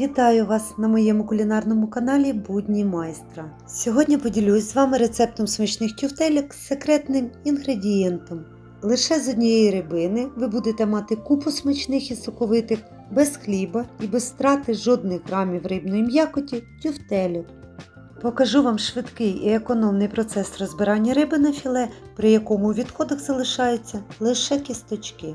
Вітаю вас на моєму кулінарному каналі Будні майстра. Сьогодні поділюсь з вами рецептом смачних тюфтелек з секретним інгредієнтом. Лише з однієї рибини ви будете мати купу смачних і соковитих, без хліба і без втрати жодних грамів рибної м'якоті тюфтелю. Покажу вам швидкий і економний процес розбирання риби на філе, при якому у відходах залишаються лише кісточки.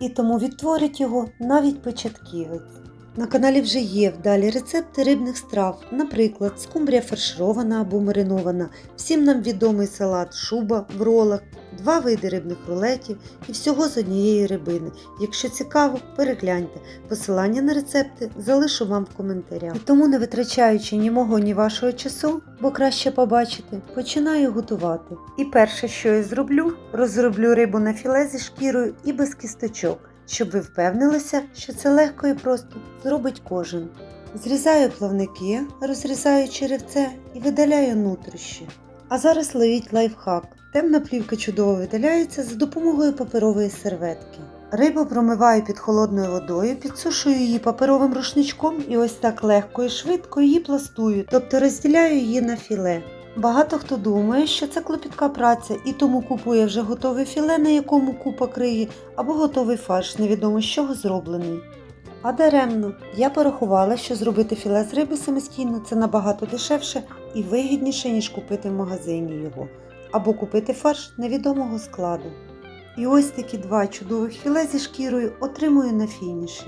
І тому відтворить його навіть початківець. На каналі вже є вдалі рецепти рибних страв, наприклад, скумбрія фарширована або маринована, всім нам відомий салат шуба в ролах, два види рибних рулетів і всього з однієї рибини. Якщо цікаво, перегляньте. Посилання на рецепти залишу вам в коментарях. І тому, не витрачаючи ні мого, ні вашого часу, бо краще побачити, починаю готувати. І перше, що я зроблю, розроблю рибу на філе зі шкірою і без кісточок щоб ви впевнилися, що це легко і просто зробить кожен. Зрізаю плавники, розрізаю черевце і видаляю нутрощі. А зараз ловіть лайфхак. Темна плівка чудово видаляється за допомогою паперової серветки. Рибу промиваю під холодною водою, підсушую її паперовим рушничком і ось так легко і швидко її пластую, тобто розділяю її на філе. Багато хто думає, що це клопітка праця і тому купує вже готове філе, на якому купа криги, або готовий фарш, невідомо з чого зроблений. А даремно, я порахувала, що зробити філе з риби самостійно це набагато дешевше і вигідніше, ніж купити в магазині його, або купити фарш невідомого складу. І ось такі два чудових філе зі шкірою отримую на фініші.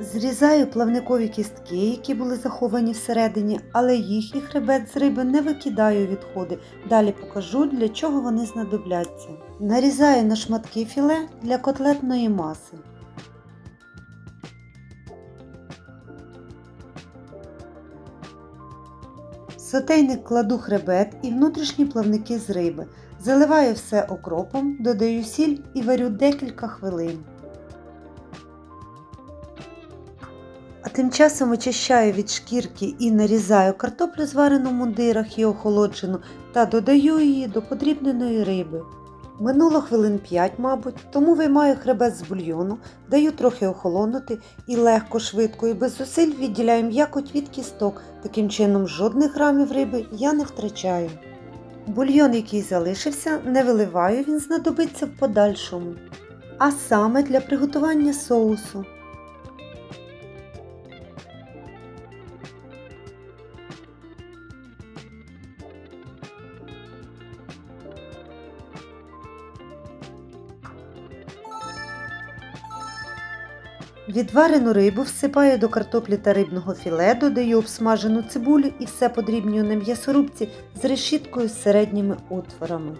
Зрізаю плавникові кістки, які були заховані всередині, але їх і хребет з риби не викидаю відходи. Далі покажу, для чого вони знадобляться. Нарізаю на шматки філе для котлетної маси. В сотейник кладу хребет і внутрішні плавники з риби. Заливаю все окропом, додаю сіль і варю декілька хвилин. Тим часом очищаю від шкірки і нарізаю картоплю зварену в мундирах і охолоджену та додаю її до подрібненої риби. Минуло хвилин 5, мабуть, тому виймаю хребет з бульйону, даю трохи охолонути і легко, швидко і без зусиль відділяю м'якоть від кісток. Таким чином жодних грамів риби я не втрачаю. Бульйон, який залишився, не виливаю, він знадобиться в подальшому. А саме для приготування соусу. Відварену рибу всипаю до картоплі та рибного філе, додаю обсмажену цибулю і все подрібнюю на м'ясорубці з решіткою з середніми отворами.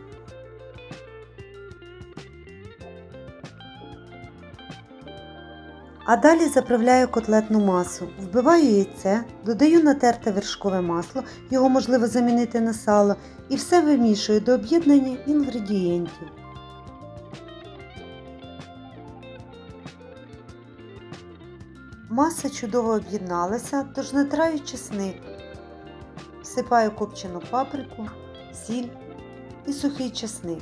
А далі заправляю котлетну масу, вбиваю яйце, додаю натерте вершкове масло, його можливо замінити на сало, і все вимішую до об'єднання інгредієнтів. Маса чудово об'єдналася, тож натираю чесник, всипаю копчену паприку, сіль і сухий чесник,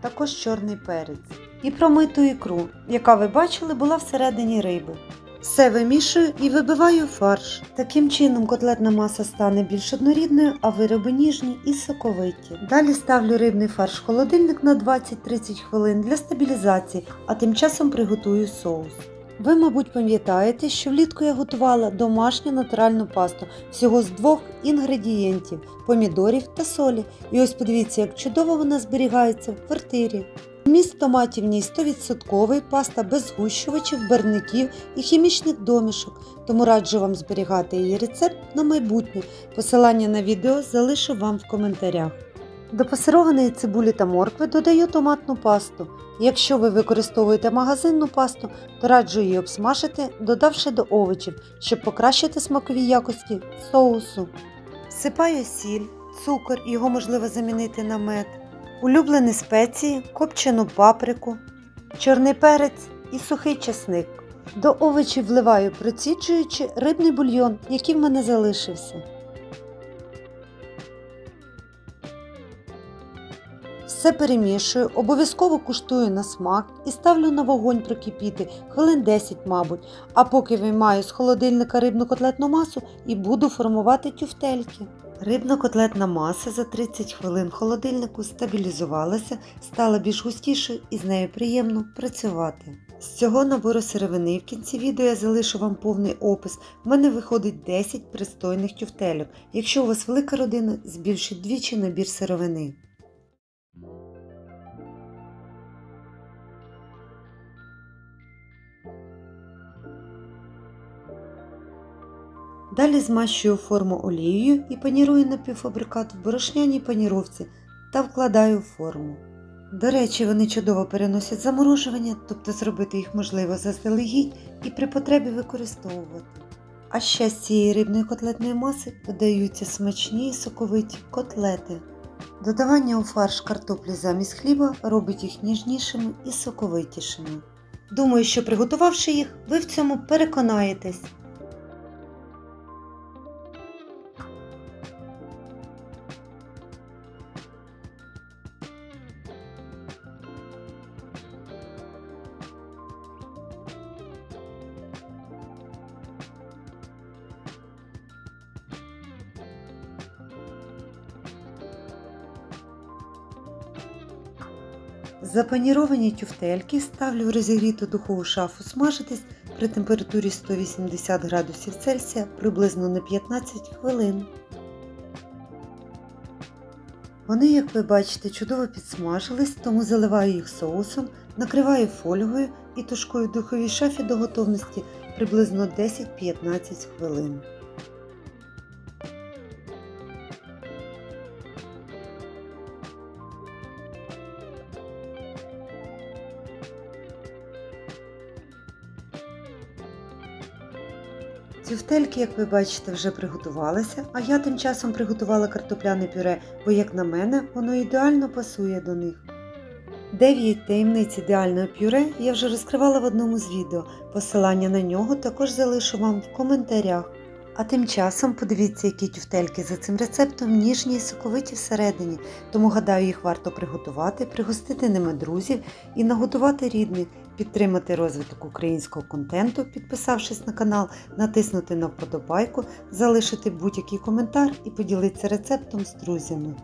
також чорний перець і промиту ікру, яка ви бачили була всередині риби. Все вимішую і вибиваю фарш. Таким чином котлетна маса стане більш однорідною, а вироби ніжні і соковиті. Далі ставлю рибний фарш в холодильник на 20-30 хвилин для стабілізації, а тим часом приготую соус. Ви, мабуть, пам'ятаєте, що влітку я готувала домашню натуральну пасту всього з двох інгредієнтів помідорів та солі. І ось подивіться, як чудово вона зберігається в квартирі. Вміст томатів в ній 100% паста без згущувачів, барників і хімічних домішок, тому раджу вам зберігати її рецепт на майбутнє. Посилання на відео залишу вам в коментарях. До пасированої цибулі та моркви додаю томатну пасту. Якщо ви використовуєте магазинну пасту, то раджу її обсмажити, додавши до овочів, щоб покращити смакові якості соусу. Всипаю сіль, цукор, його можливо замінити на мед, улюблені спеції, копчену паприку, чорний перець і сухий чесник. До овочів вливаю, проціджуючи рибний бульйон, який в мене залишився. Все перемішую, обов'язково куштую на смак і ставлю на вогонь прокипіти хвилин 10, мабуть, а поки виймаю з холодильника рибну котлетну масу і буду формувати тюфтельки. Рибно-котлетна маса за 30 хвилин холодильнику стабілізувалася, стала більш густішою і з нею приємно працювати. З цього набору сировини в кінці відео я залишу вам повний опис. В мене виходить 10 пристойних тюфтельок. Якщо у вас велика родина, збільшіть двічі набір сировини. Далі змащую форму олією і панірую напівфабрикат в борошняній паніровці та вкладаю в форму. До речі, вони чудово переносять заморожування, тобто зробити їх можливо заздалегідь і при потребі використовувати. А ще з цієї рибної котлетної маси додаються смачні і соковиті котлети. Додавання у фарш картоплі замість хліба робить їх ніжнішими і соковитішими. Думаю, що приготувавши їх, ви в цьому переконаєтесь. Запаніровані тюфтельки ставлю в розігріту духову шафу смажитись при температурі 180 градусів Цельсія приблизно на 15 хвилин. Вони, як ви бачите, чудово підсмажились, тому заливаю їх соусом, накриваю фольгою і тушкую в духовій шафі до готовності приблизно 10-15 хвилин. Тюфтельки, як ви бачите, вже приготувалися, а я тим часом приготувала картопляне пюре, бо, як на мене, воно ідеально пасує до них. Дев'ять таємниць ідеального пюре я вже розкривала в одному з відео. Посилання на нього також залишу вам в коментарях. А тим часом подивіться, які тюфтельки за цим рецептом ніжні і соковиті всередині, тому гадаю, їх варто приготувати, пригостити ними друзів і наготувати рідних, підтримати розвиток українського контенту, підписавшись на канал, натиснути на вподобайку, залишити будь-який коментар і поділитися рецептом з друзями.